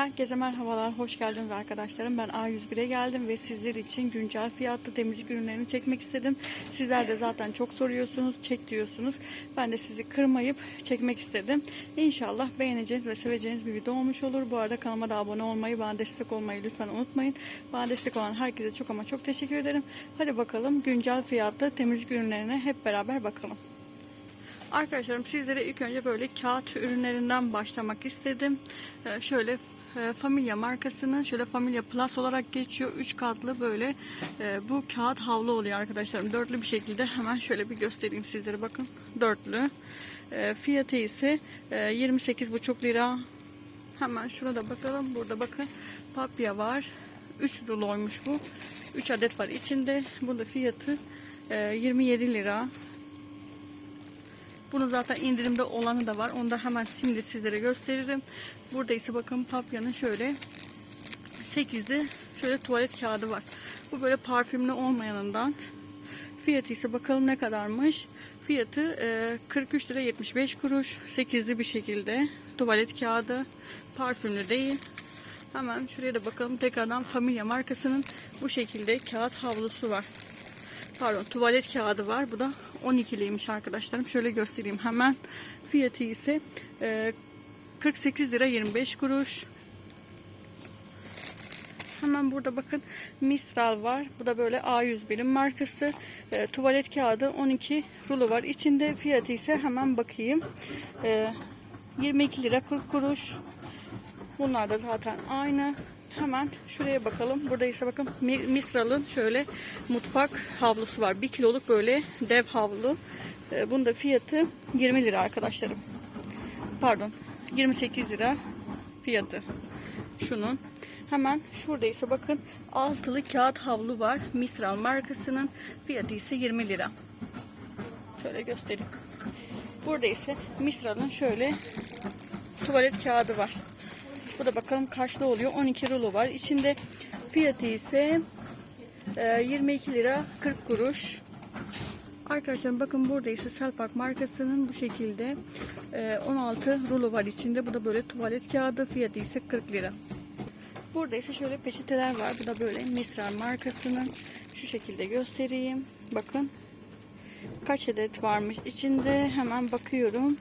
Herkese merhabalar, hoş geldiniz arkadaşlarım. Ben A101'e geldim ve sizler için güncel fiyatlı temizlik ürünlerini çekmek istedim. Sizler de zaten çok soruyorsunuz, çek diyorsunuz. Ben de sizi kırmayıp çekmek istedim. İnşallah beğeneceğiniz ve seveceğiniz bir video olmuş olur. Bu arada kanalıma da abone olmayı, bana destek olmayı lütfen unutmayın. Bana destek olan herkese çok ama çok teşekkür ederim. Hadi bakalım güncel fiyatlı temizlik ürünlerine hep beraber bakalım. Arkadaşlarım sizlere ilk önce böyle kağıt ürünlerinden başlamak istedim. Ee, şöyle e, Familia markasının şöyle Familia Plus olarak geçiyor. 3 katlı böyle e, bu kağıt havlu oluyor arkadaşlarım. Dörtlü bir şekilde hemen şöyle bir göstereyim sizlere bakın. Dörtlü. E, fiyatı ise e, 28,5 lira. Hemen şurada bakalım. Burada bakın papya var. 3 ruloymuş bu. 3 adet var içinde. Bunda fiyatı e, 27 lira. Bunun zaten indirimde olanı da var. Onu da hemen şimdi sizlere gösteririm. Burada ise bakın papyanın şöyle 8'li şöyle tuvalet kağıdı var. Bu böyle parfümlü olmayanından. Fiyatı ise bakalım ne kadarmış. Fiyatı e, 43 lira 75 kuruş. 8'li bir şekilde. Tuvalet kağıdı. Parfümlü değil. Hemen şuraya da bakalım. Tekrardan Familia markasının bu şekilde kağıt havlusu var pardon tuvalet kağıdı var. Bu da 12'liymiş arkadaşlarım. Şöyle göstereyim hemen. Fiyatı ise e, 48 lira 25 kuruş. Hemen burada bakın Mistral var. Bu da böyle A101'in markası. E, tuvalet kağıdı 12 rulo var. İçinde fiyatı ise hemen bakayım. E, 22 lira 40 kuruş. Bunlar da zaten aynı. Hemen şuraya bakalım. Burada ise bakın Mistral'ın şöyle mutfak havlusu var. 1 kiloluk böyle dev havlu. Ee, Bunun da fiyatı 20 lira arkadaşlarım. Pardon 28 lira fiyatı. Şunun. Hemen şurada ise bakın altılı kağıt havlu var. Mistral markasının fiyatı ise 20 lira. Şöyle göstereyim. Burada ise Mistral'ın şöyle tuvalet kağıdı var. Bu da bakalım kaçlı oluyor. 12 rulo var. İçinde fiyatı ise 22 lira 40 kuruş. Arkadaşlar bakın burada ise Selpak markasının bu şekilde 16 rulo var içinde. Bu da böyle tuvalet kağıdı. Fiyatı ise 40 lira. Burada ise şöyle peçeteler var. Bu da böyle Misral markasının. Şu şekilde göstereyim. Bakın. Kaç adet varmış içinde. Hemen bakıyorum.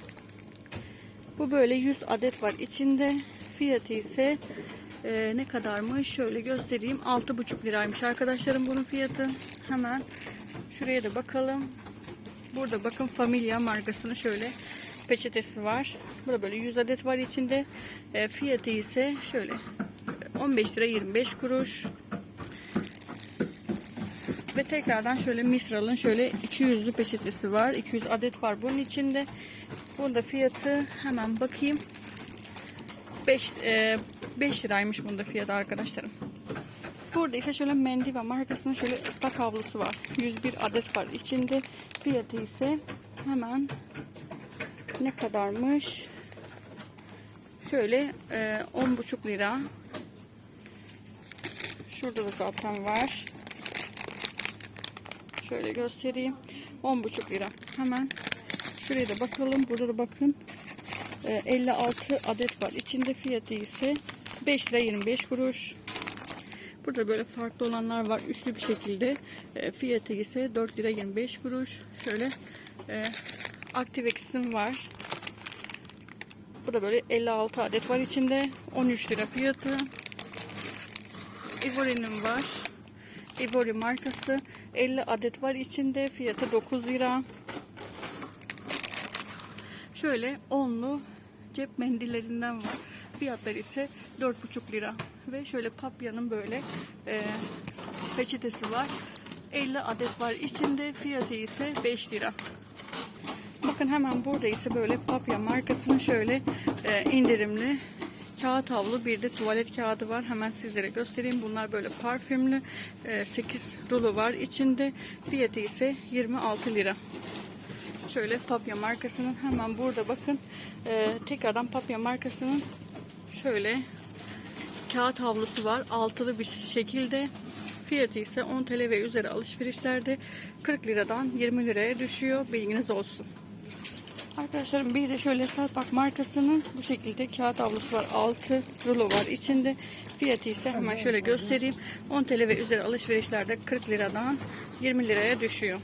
Bu böyle 100 adet var içinde. Fiyatı ise e, ne kadarmış? Şöyle göstereyim. 6,5 liraymış arkadaşlarım bunun fiyatı. Hemen şuraya da bakalım. Burada bakın Familia markasının şöyle peçetesi var. Bu da böyle 100 adet var içinde. E, fiyatı ise şöyle 15 lira 25 kuruş. Ve tekrardan şöyle Misral'ın şöyle 200'lü peçetesi var. 200 adet var bunun içinde. Bunun da fiyatı hemen bakayım. 5, e, 5 liraymış bunda fiyatı arkadaşlarım. Burada ise şöyle Mendiva markasının şöyle ıslak havlusu var. 101 adet var içinde. Fiyatı ise hemen ne kadarmış? Şöyle e, 10,5 lira. Şurada da zaten var. Şöyle göstereyim. 10,5 lira. Hemen şuraya da bakalım. Burada da bakın. 56 adet var. İçinde fiyatı ise 5 lira 25 kuruş. Burada böyle farklı olanlar var. Üçlü bir şekilde. E, fiyatı ise 4 lira 25 kuruş. Şöyle e, Activex'in var. Bu da böyle 56 adet var içinde. 13 lira fiyatı. Ivory'nin var. Ivory markası. 50 adet var içinde. Fiyatı 9 lira. Şöyle onlu cep mendillerinden var. Fiyatları ise 4,5 lira. Ve şöyle papyanın böyle e, peçetesi var. 50 adet var içinde. Fiyatı ise 5 lira. Bakın hemen burada ise böyle papya markasının şöyle e, indirimli kağıt havlu bir de tuvalet kağıdı var. Hemen sizlere göstereyim. Bunlar böyle parfümlü. E, 8 rulo var içinde. Fiyatı ise 26 lira. Şöyle Papya markasının hemen burada bakın. Ee, tekrardan Papya markasının şöyle kağıt havlusu var. Altılı bir şekilde. Fiyatı ise 10 TL ve üzeri alışverişlerde 40 liradan 20 liraya düşüyor. Bilginiz olsun. Arkadaşlarım bir de şöyle Selpak markasının bu şekilde kağıt havlusu var. 6 rulo var içinde. Fiyatı ise hemen şöyle göstereyim. 10 TL ve üzeri alışverişlerde 40 liradan 20 liraya düşüyor.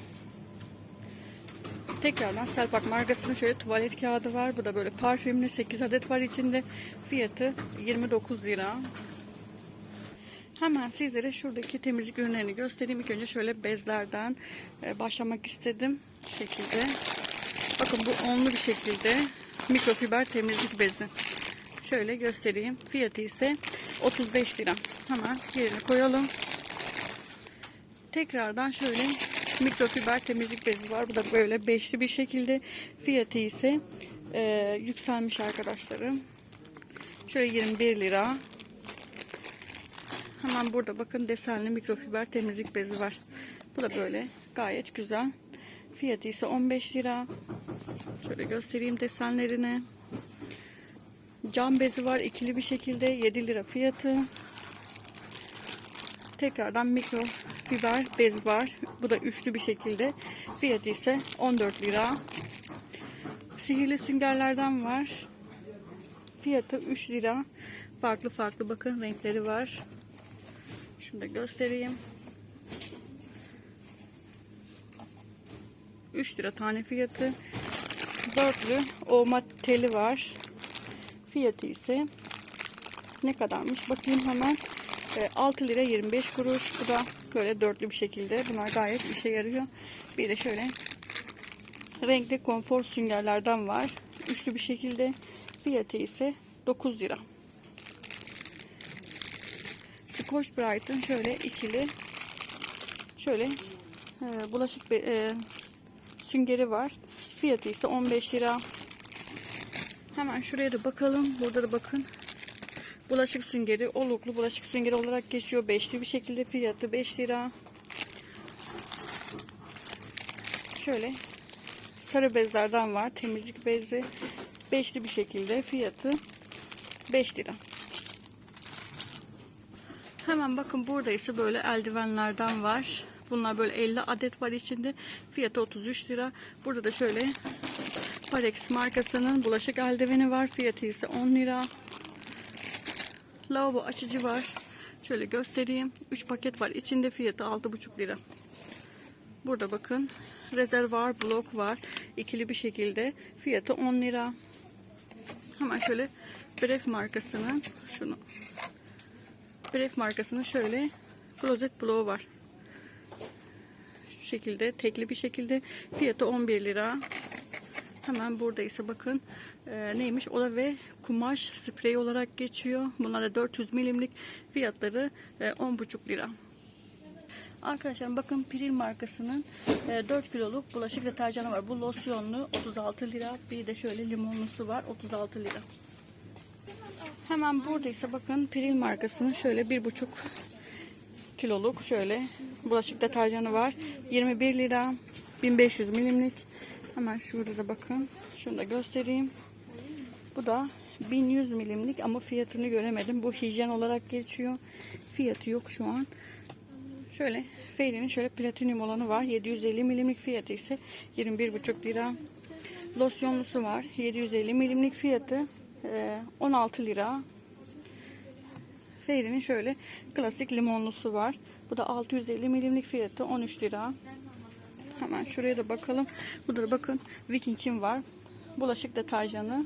Tekrardan Selpak markasının şöyle tuvalet kağıdı var. Bu da böyle parfümlü 8 adet var içinde. Fiyatı 29 lira. Hemen sizlere şuradaki temizlik ürünlerini göstereyim. İlk önce şöyle bezlerden e, başlamak istedim. Şekilde. Bakın bu onlu bir şekilde mikrofiber temizlik bezi. Şöyle göstereyim. Fiyatı ise 35 lira. Hemen yerine koyalım. Tekrardan şöyle mikrofiber temizlik bezi var. Bu da böyle beşli bir şekilde. Fiyatı ise e, yükselmiş arkadaşlarım. Şöyle 21 lira. Hemen burada bakın desenli mikrofiber temizlik bezi var. Bu da böyle gayet güzel. Fiyatı ise 15 lira. Şöyle göstereyim desenlerini. Cam bezi var ikili bir şekilde 7 lira fiyatı. Tekrardan mikrofiber bez var. Bu da üçlü bir şekilde. Fiyatı ise 14 lira. Sihirli süngerlerden var. Fiyatı 3 lira. Farklı farklı bakın renkleri var. Şunu da göstereyim. 3 lira tane fiyatı. Dörtlü olma teli var. Fiyatı ise ne kadarmış? Bakayım hemen. E, 6 lira 25 kuruş. Bu da böyle dörtlü bir şekilde. Bunlar gayet işe yarıyor. Bir de şöyle renkli konfor süngerlerden var. Üçlü bir şekilde. Fiyatı ise 9 lira. Scotch Brite'ın şöyle ikili şöyle e, bulaşık be- e, süngeri var. Fiyatı ise 15 lira. Hemen şuraya da bakalım. Burada da bakın. Bulaşık süngeri, oluklu bulaşık süngeri olarak geçiyor. Beşli bir şekilde fiyatı 5 lira. Şöyle sarı bezlerden var. Temizlik bezi. Beşli bir şekilde fiyatı 5 lira. Hemen bakın burada ise böyle eldivenlerden var. Bunlar böyle 50 adet var içinde. Fiyatı 33 lira. Burada da şöyle Parex markasının bulaşık eldiveni var. Fiyatı ise 10 lira. Lavabo açıcı var. Şöyle göstereyim. 3 paket var. İçinde fiyatı 6,5 lira. Burada bakın rezervuar blok var. İkili bir şekilde. Fiyatı 10 lira. Hemen şöyle Bref markasının şunu Bref markasının şöyle klozet bloğu var. Şu şekilde tekli bir şekilde fiyatı 11 lira. Hemen burada ise bakın e, neymiş oda ve kumaş sprey olarak geçiyor. Bunlar da 400 milimlik fiyatları e, 10,5 lira. Arkadaşlar bakın Piril markasının e, 4 kiloluk bulaşık deterjanı var. Bu losyonlu 36 lira. Bir de şöyle limonlusu var 36 lira. Hemen burada ise bakın Piril markasının şöyle bir buçuk kiloluk şöyle bulaşık deterjanı var. 21 lira 1500 milimlik. Hemen şurada da bakın. Şunu da göstereyim. Bu da 1100 milimlik ama fiyatını göremedim. Bu hijyen olarak geçiyor. Fiyatı yok şu an. Şöyle Fairy'nin şöyle platinyum olanı var. 750 milimlik fiyatı ise 21,5 lira. Losyonlusu var. 750 milimlik fiyatı e, 16 lira. Fairy'nin şöyle klasik limonlusu var. Bu da 650 milimlik fiyatı 13 lira. Hemen şuraya da bakalım. Burada da bakın Viking'in var. Bulaşık deterjanı.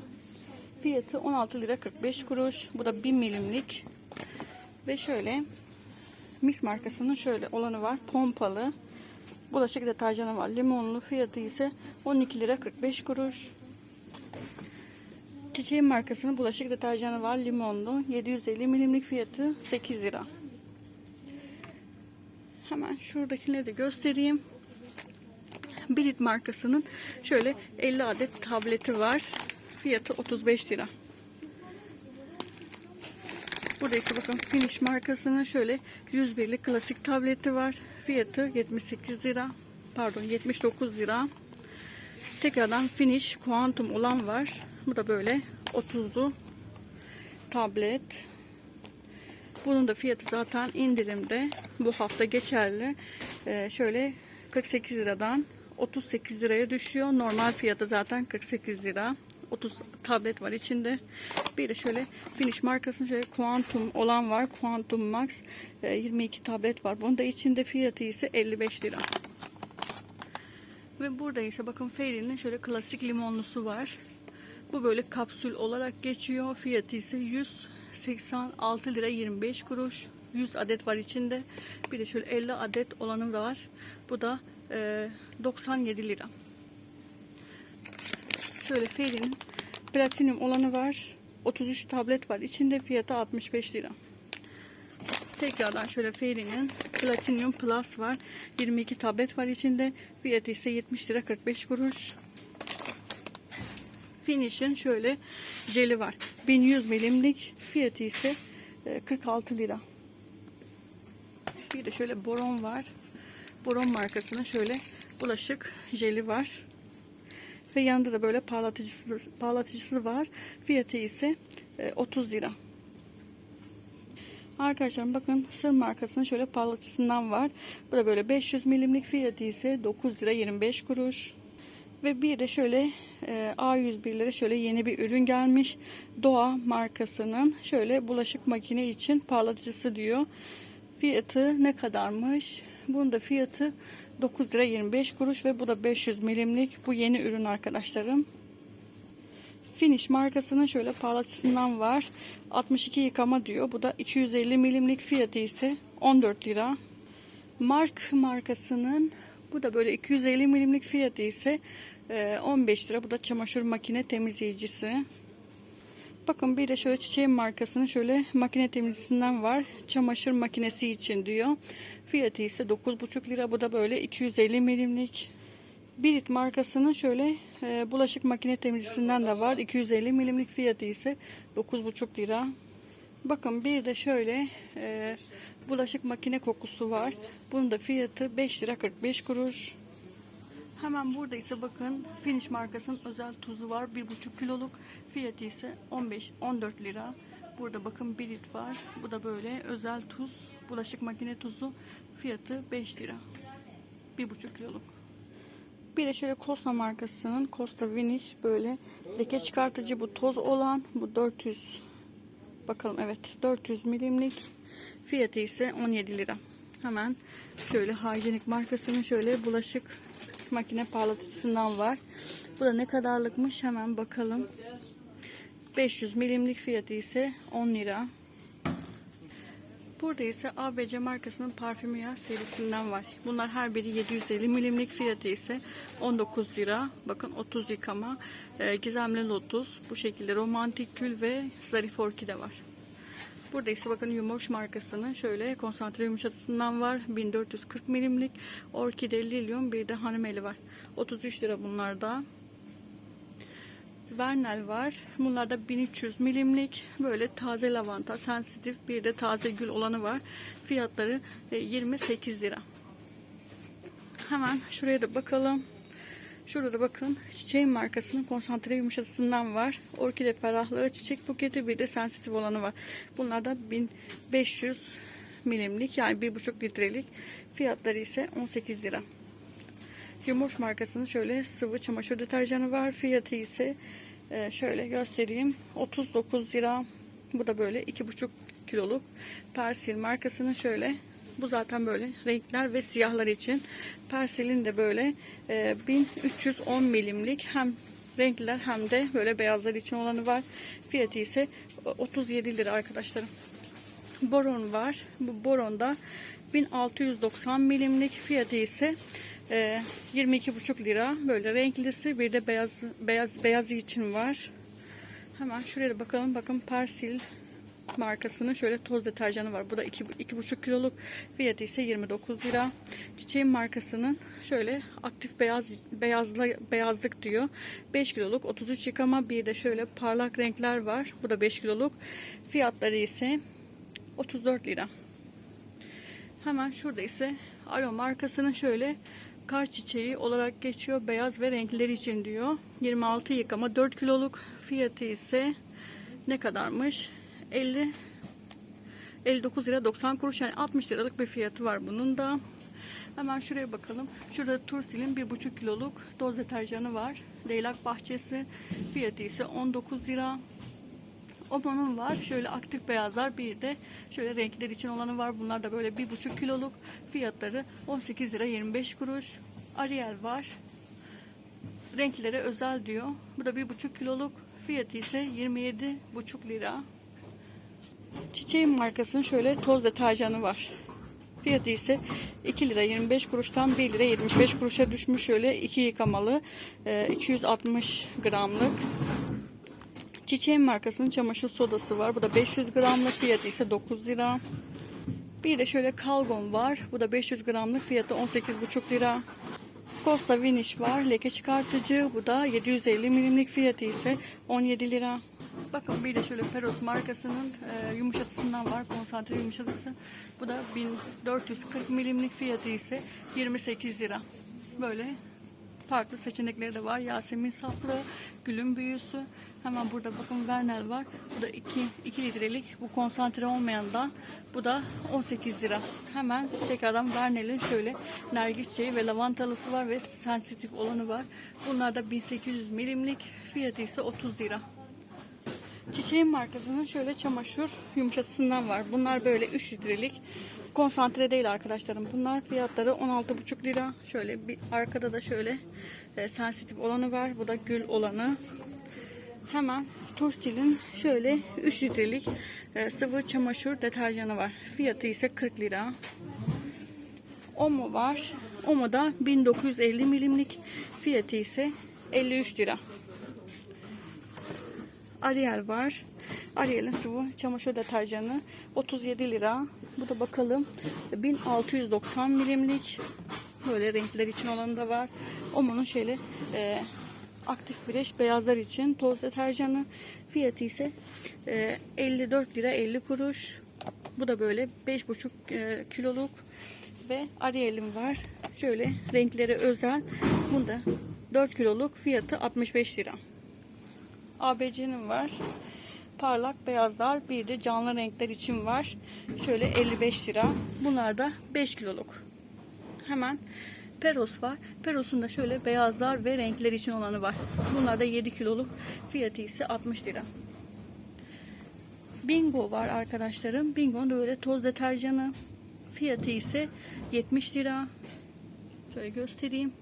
Fiyatı 16 lira 45 kuruş. Bu da 1000 milimlik. Ve şöyle Mix markasının şöyle olanı var. Pompalı. Bulaşık deterjanı var. Limonlu fiyatı ise 12 lira 45 kuruş. Çiçeğin markasının bulaşık deterjanı var. Limonlu. 750 milimlik fiyatı 8 lira. Hemen şuradakileri de göstereyim. Birit markasının şöyle 50 adet tableti var. Fiyatı 35 lira. Buradaki bakın Finish markasının şöyle 101'lik klasik tableti var. Fiyatı 78 lira. Pardon 79 lira. Tekrardan Finish Quantum olan var. Bu da böyle 30'lu tablet. Bunun da fiyatı zaten indirimde. Bu hafta geçerli. Ee, şöyle 48 liradan 38 liraya düşüyor. Normal fiyatı zaten 48 lira. 30 tablet var içinde. Bir de şöyle Finish markasının şöyle Quantum olan var. Quantum Max e, 22 tablet var. Bunun da içinde fiyatı ise 55 lira. Ve burada ise bakın Fairy'nin şöyle klasik limonlusu var. Bu böyle kapsül olarak geçiyor. Fiyatı ise 186 lira 25 kuruş. 100 adet var içinde. Bir de şöyle 50 adet olanı da var. Bu da e, 97 lira. Şöyle Fairy'nin platinum olanı var. 33 tablet var. İçinde fiyatı 65 lira. Tekrardan şöyle Fairy'nin Platinum Plus var. 22 tablet var içinde. Fiyatı ise 70 lira 45 kuruş. Finish'in şöyle jeli var. 1100 milimlik. Fiyatı ise e, 46 lira. Bir de şöyle Boron var. Boron markasının şöyle bulaşık jeli var. Ve yanında da böyle parlatıcısı, parlatıcısı var. Fiyatı ise e, 30 lira. Arkadaşlar bakın Sır markasının şöyle parlatıcısından var. Bu da böyle 500 milimlik fiyatı ise 9 lira 25 kuruş. Ve bir de şöyle e, A101'lere şöyle yeni bir ürün gelmiş. Doğa markasının şöyle bulaşık makine için parlatıcısı diyor. Fiyatı ne kadarmış? Bunun da fiyatı 9 lira 25 kuruş ve bu da 500 milimlik. Bu yeni ürün arkadaşlarım. Finish markasının şöyle parlatıcısından var. 62 yıkama diyor. Bu da 250 milimlik fiyatı ise 14 lira. Mark markasının bu da böyle 250 milimlik fiyatı ise e, 15 lira. Bu da çamaşır makine temizleyicisi. Bakın bir de şöyle çiçeğin markasının şöyle makine temizleyicisinden var. Çamaşır makinesi için diyor. Fiyatı ise 9,5 lira. Bu da böyle 250 milimlik. Birit markasının şöyle e, bulaşık makine temizleyicisinden de var. 250 milimlik fiyatı ise 9,5 lira. Bakın bir de şöyle e, bulaşık makine kokusu var. Bunun da fiyatı 5 lira 45 kuruş. Hemen burada ise bakın Finish markasının özel tuzu var. 1,5 kiloluk. Fiyatı ise 15 14 lira. Burada bakın Birit var. Bu da böyle özel tuz. Bulaşık makine tuzu. Fiyatı 5 lira. 1,5 kiloluk. Bir de şöyle Costa markasının Costa Vanish böyle leke çıkartıcı bu toz olan bu 400 bakalım evet 400 milimlik fiyatı ise 17 lira. Hemen şöyle hijyenik markasının şöyle bulaşık makine parlatıcısından var. Bu da ne kadarlıkmış hemen bakalım. 500 milimlik fiyatı ise 10 lira. Burada ise ABC markasının parfümya serisinden var. Bunlar her biri 750 milimlik fiyatı ise 19 lira. Bakın 30 yıkama. Ee, gizemli lotus. Bu şekilde romantik gül ve zarif orkide var. Burada ise bakın Yumoş markasının şöyle konsantre yumuşatısından var. 1440 milimlik. Orkide, lilyum bir de hanımeli var. 33 lira bunlar da. Vernel var. Bunlar da 1300 milimlik. Böyle taze lavanta, sensitif bir de taze gül olanı var. Fiyatları e, 28 lira. Hemen şuraya da bakalım. Şurada da bakın çiçeğin markasının konsantre yumuşatısından var. Orkide ferahlığı çiçek buketi bir de sensitif olanı var. Bunlar da 1500 milimlik yani 1,5 litrelik. Fiyatları ise 18 lira. Yumuş markasının şöyle sıvı çamaşır deterjanı var. Fiyatı ise e, şöyle göstereyim. 39 lira. Bu da böyle 2,5 kiloluk. Persil markasının şöyle bu zaten böyle renkler ve siyahlar için. Persil'in de böyle e, 1310 milimlik hem renkler hem de böyle beyazlar için olanı var. Fiyatı ise 37 lira arkadaşlarım. Boron var. Bu boronda 1690 milimlik fiyatı ise e, 22,5 lira. Böyle renklisi bir de beyaz beyaz beyaz için var. Hemen şuraya bakalım. Bakın Persil markasının şöyle toz deterjanı var. Bu da 2,5 kiloluk. Fiyatı ise 29 lira. Çiçeğin markasının şöyle aktif beyaz beyazla, beyazlık diyor. 5 kiloluk 33 yıkama. Bir de şöyle parlak renkler var. Bu da 5 kiloluk. Fiyatları ise 34 lira. Hemen şurada ise Alo markasının şöyle kar çiçeği olarak geçiyor. Beyaz ve renkleri için diyor. 26 yıkama 4 kiloluk. Fiyatı ise ne kadarmış? 50 59 lira 90 kuruş yani 60 liralık bir fiyatı var bunun da. Hemen şuraya bakalım. Şurada Tursil'in 1,5 kiloluk doz deterjanı var. Leylak bahçesi. Fiyatı ise 19 lira. Omo'nun var. Şöyle aktif beyazlar. Bir de şöyle renkler için olanı var. Bunlar da böyle 1,5 kiloluk. Fiyatları 18 lira 25 kuruş. Ariel var. Renklere özel diyor. Bu da 1,5 kiloluk. Fiyatı ise 27,5 lira. Çiçeğin markasının şöyle toz deterjanı var. Fiyatı ise 2 lira 25 kuruştan 1 lira 75 kuruşa düşmüş. Şöyle 2 yıkamalı e, 260 gramlık. Çiçeğin markasının çamaşır sodası var. Bu da 500 gramlık fiyatı ise 9 lira. Bir de şöyle kalgon var. Bu da 500 gramlık fiyatı 18,5 lira. Costa Vanish var. Leke çıkartıcı. Bu da 750 milimlik fiyatı ise 17 lira. Bakın bir de şöyle Peros markasının e, yumuşatısından var. Konsantre yumuşatısı. Bu da 1440 milimlik fiyatı ise 28 lira. Böyle farklı seçenekleri de var. Yasemin saflı, gülün büyüsü. Hemen burada bakın Vernel var. Bu da 2, 2 litrelik. Bu konsantre olmayan da bu da 18 lira. Hemen tekrardan Vernel'in şöyle nergis çayı ve lavantalısı var ve sensitif olanı var. Bunlar da 1800 milimlik. Fiyatı ise 30 lira. Çiçeğin markasının şöyle çamaşır yumuşatısından var. Bunlar böyle 3 litrelik. Konsantre değil arkadaşlarım. Bunlar fiyatları 16,5 lira. Şöyle bir arkada da şöyle e, sensitif olanı var. Bu da gül olanı. Hemen Tursil'in şöyle 3 litrelik e, sıvı çamaşır deterjanı var. Fiyatı ise 40 lira. Omo var. Omo da 1950 milimlik. Fiyatı ise 53 lira. Ariel var. Ariel'in sıvı çamaşır deterjanı 37 lira. Bu da bakalım 1690 milimlik. Böyle renkler için olanı da var. Omo'nun şöyle e, aktif fresh beyazlar için toz deterjanı. Fiyatı ise e, 54 lira 50 kuruş. Bu da böyle 5,5 e, kiloluk ve Ariel'im var. Şöyle renkleri özel. Bunda 4 kiloluk fiyatı 65 lira. ABC'nin var. Parlak beyazlar bir de canlı renkler için var. Şöyle 55 lira. Bunlar da 5 kiloluk. Hemen Peros var. Peros'un da şöyle beyazlar ve renkler için olanı var. Bunlar da 7 kiloluk. Fiyatı ise 60 lira. Bingo var arkadaşlarım. Bingo'nun da böyle toz deterjanı. Fiyatı ise 70 lira. Şöyle göstereyim.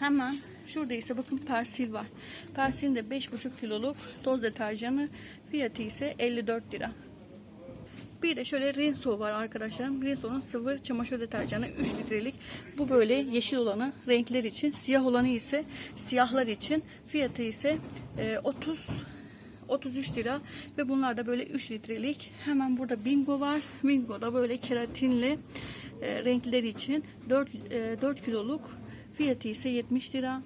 Hemen şurada ise bakın persil var. Persilin de 5,5 kiloluk toz deterjanı. Fiyatı ise 54 lira. Bir de şöyle Rinso var arkadaşlarım. Rinso'nun sıvı çamaşır deterjanı 3 litrelik. Bu böyle yeşil olanı renkler için, siyah olanı ise siyahlar için. Fiyatı ise e, 30 33 lira ve bunlar da böyle 3 litrelik. Hemen burada Bingo var. Bingo da böyle keratinli e, renkler için 4 e, 4 kiloluk. Fiyatı ise 70 lira.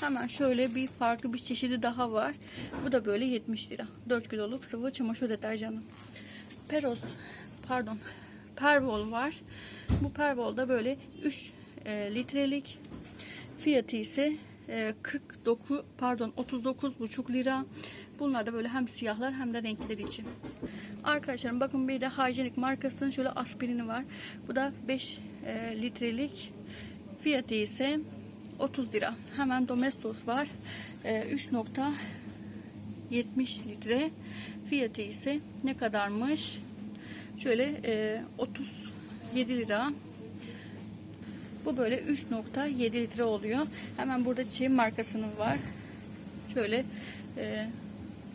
Hemen şöyle bir farklı bir çeşidi daha var. Bu da böyle 70 lira. 4 kiloluk sıvı çamaşır deterjanı. Peros pardon Pervol var. Bu Pervol da böyle 3 e, litrelik. Fiyatı ise e, 49 pardon 39,5 lira. Bunlar da böyle hem siyahlar hem de renkleri için. Arkadaşlarım bakın bir de Hygienic markasının şöyle aspirini var. Bu da 5 e, litrelik. Fiyatı ise 30 lira. Hemen Domestos var. E, 3.70 litre. Fiyatı ise ne kadarmış? Şöyle e, 37 lira. Bu böyle 3.7 litre oluyor. Hemen burada çiçeğin markasının var. Şöyle e,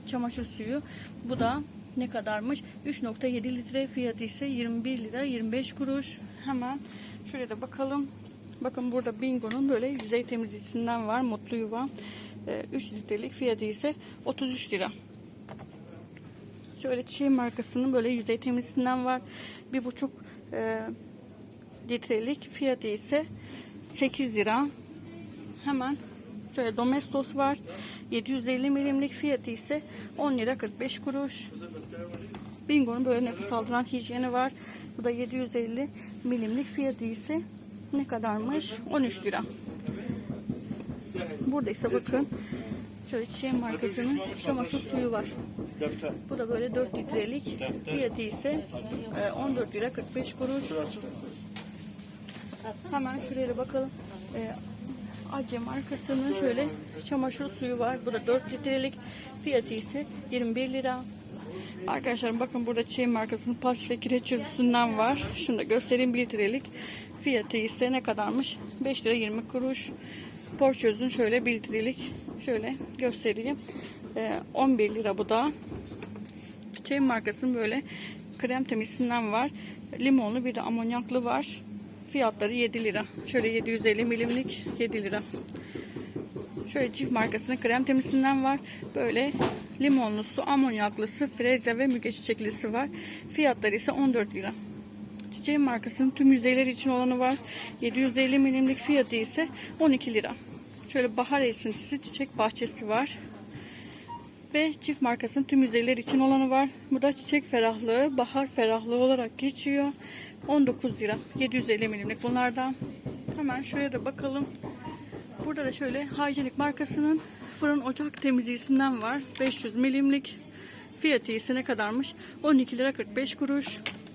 çamaşır suyu. Bu da ne kadarmış? 3.7 litre fiyatı ise 21 lira 25 kuruş. Hemen şuraya da bakalım. Bakın burada Bingo'nun böyle yüzey temizleyicisinden var. Mutlu Yuva. E, 3 litrelik fiyatı ise 33 lira. Şöyle çiğ markasının böyle yüzey temizleyicisinden var. 1.5 e, litrelik fiyatı ise 8 lira. Hemen şöyle Domestos var. 750 milimlik fiyatı ise 10 lira 45 kuruş. Bingo'nun böyle nefes aldıran hijyeni var. Bu da 750 milimlik fiyatı ise ne kadarmış? 13 lira. Burada ise bakın şöyle çiçeğin markasının çamaşır suyu var. Bu da böyle 4 litrelik. Fiyatı ise e, 14 lira 45 kuruş. Hemen şuraya bakalım. Ee, Acı markasının şöyle çamaşır suyu var. Bu da 4 litrelik. Fiyatı ise 21 lira. Arkadaşlar bakın burada Çin markasının pas ve kireç çözüsünden var. Şunu da göstereyim 1 litrelik. Fiyatı ise ne kadarmış? 5 lira 20 kuruş. Porçözün şöyle 1 litrelik. Şöyle göstereyim. Ee, 11 lira bu da. Çiçeğin markasının böyle krem temizliğinden var. Limonlu bir de amonyaklı var. Fiyatları 7 lira. Şöyle 750 milimlik 7 lira. Şöyle çift markasının krem temizliğinden var. Böyle limonlusu, amonyaklısı, freze ve müge çiçeklisi var. Fiyatları ise 14 lira. Çiçeğin markasının tüm yüzeyler için olanı var. 750 milimlik fiyatı ise 12 lira. Şöyle bahar esintisi çiçek bahçesi var. Ve çift markasının tüm yüzeyler için olanı var. Bu da çiçek ferahlığı, bahar ferahlığı olarak geçiyor. 19 lira. 750 milimlik bunlardan. Hemen şuraya da bakalım. Burada da şöyle Hygienic markasının fırın ocak temizleyicisinden var. 500 milimlik. Fiyatı ise ne kadarmış? 12 lira 45 kuruş.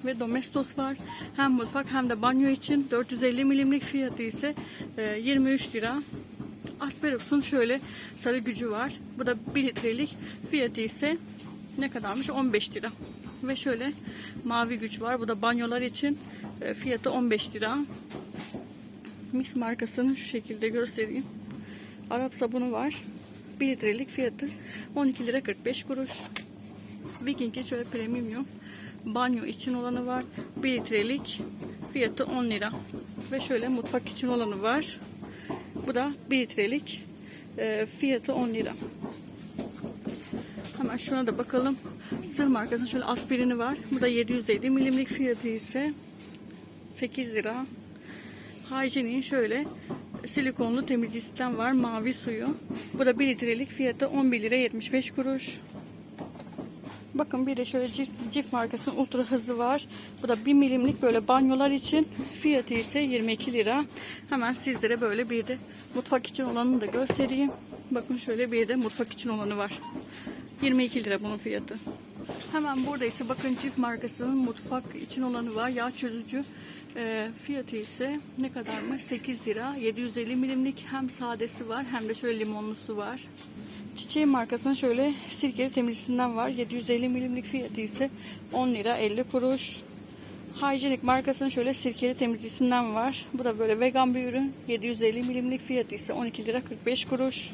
Ve Domestos var. Hem mutfak hem de banyo için 450 milimlik fiyatı ise e, 23 lira. Asperox'un şöyle sarı gücü var. Bu da 1 litrelik. Fiyatı ise ne kadarmış? 15 lira. Ve şöyle mavi güç var. Bu da banyolar için e, fiyatı 15 lira. Mix markasını şu şekilde göstereyim. Arap sabunu var. 1 litrelik fiyatı 12 lira 45 kuruş. Viking'in şöyle premium banyo için olanı var. 1 litrelik fiyatı 10 lira. Ve şöyle mutfak için olanı var. Bu da 1 litrelik e, fiyatı 10 lira. Hemen şuna da bakalım. Sır markasının şöyle aspirini var. Bu da 750 milimlik fiyatı ise 8 lira. Hijyenik'in şöyle silikonlu temizleyiciden var. Mavi suyu. Bu da 1 litrelik fiyatı 11 lira 75 kuruş. Bakın bir de şöyle Cif, Cif markasının ultra hızlı var. Bu da 1 milimlik böyle banyolar için. Fiyatı ise 22 lira. Hemen sizlere böyle bir de mutfak için olanını da göstereyim. Bakın şöyle bir de mutfak için olanı var. 22 lira bunun fiyatı. Hemen burada ise bakın Cif markasının mutfak için olanı var. Yağ çözücü. E, fiyatı ise ne kadarmış? 8 lira. 750 milimlik hem sadesi var hem de şöyle limonlusu var. Çiçeğin markasının şöyle sirkeli temizlisinden var. 750 milimlik fiyatı ise 10 lira 50 kuruş. Hygienic markasının şöyle sirkeli temizlisinden var. Bu da böyle vegan bir ürün. 750 milimlik fiyatı ise 12 lira 45 kuruş.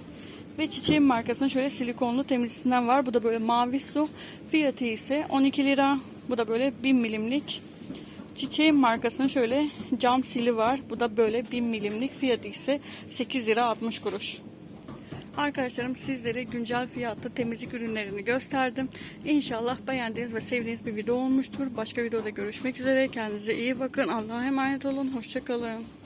Ve çiçeğin markasının şöyle silikonlu temizlisinden var. Bu da böyle mavi su. Fiyatı ise 12 lira. Bu da böyle 1000 milimlik. Çiçeğin markasının şöyle cam sili var. Bu da böyle 1000 milimlik. Fiyatı ise 8 lira 60 kuruş. Arkadaşlarım sizlere güncel fiyatlı temizlik ürünlerini gösterdim. İnşallah beğendiğiniz ve sevdiğiniz bir video olmuştur. Başka videoda görüşmek üzere. Kendinize iyi bakın. Allah'a emanet olun. Hoşçakalın.